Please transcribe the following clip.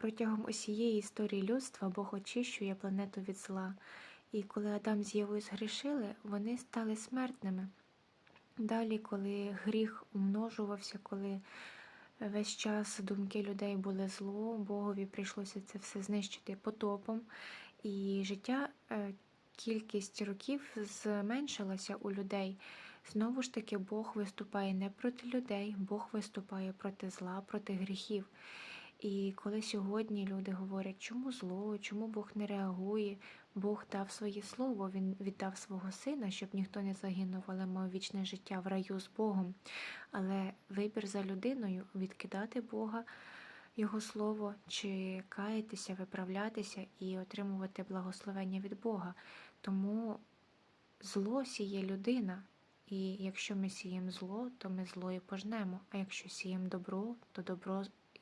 Протягом усієї історії людства Бог очищує планету від зла. І коли Адам з Євою згрішили, вони стали смертними. Далі, коли гріх умножувався, коли весь час думки людей були зло, Богові прийшлося це все знищити потопом. І життя, е, кількість років зменшилася у людей. Знову ж таки, Бог виступає не проти людей, Бог виступає проти зла, проти гріхів. І коли сьогодні люди говорять, чому зло, чому Бог не реагує, Бог дав своє слово, Він віддав свого сина, щоб ніхто не загинув, але мав вічне життя в раю з Богом. Але вибір за людиною відкидати Бога, Його слово, чи каятися, виправлятися і отримувати благословення від Бога. Тому зло сіє людина. І якщо ми сіємо зло, то ми зло і пожнемо. А якщо сіємо добро, то добро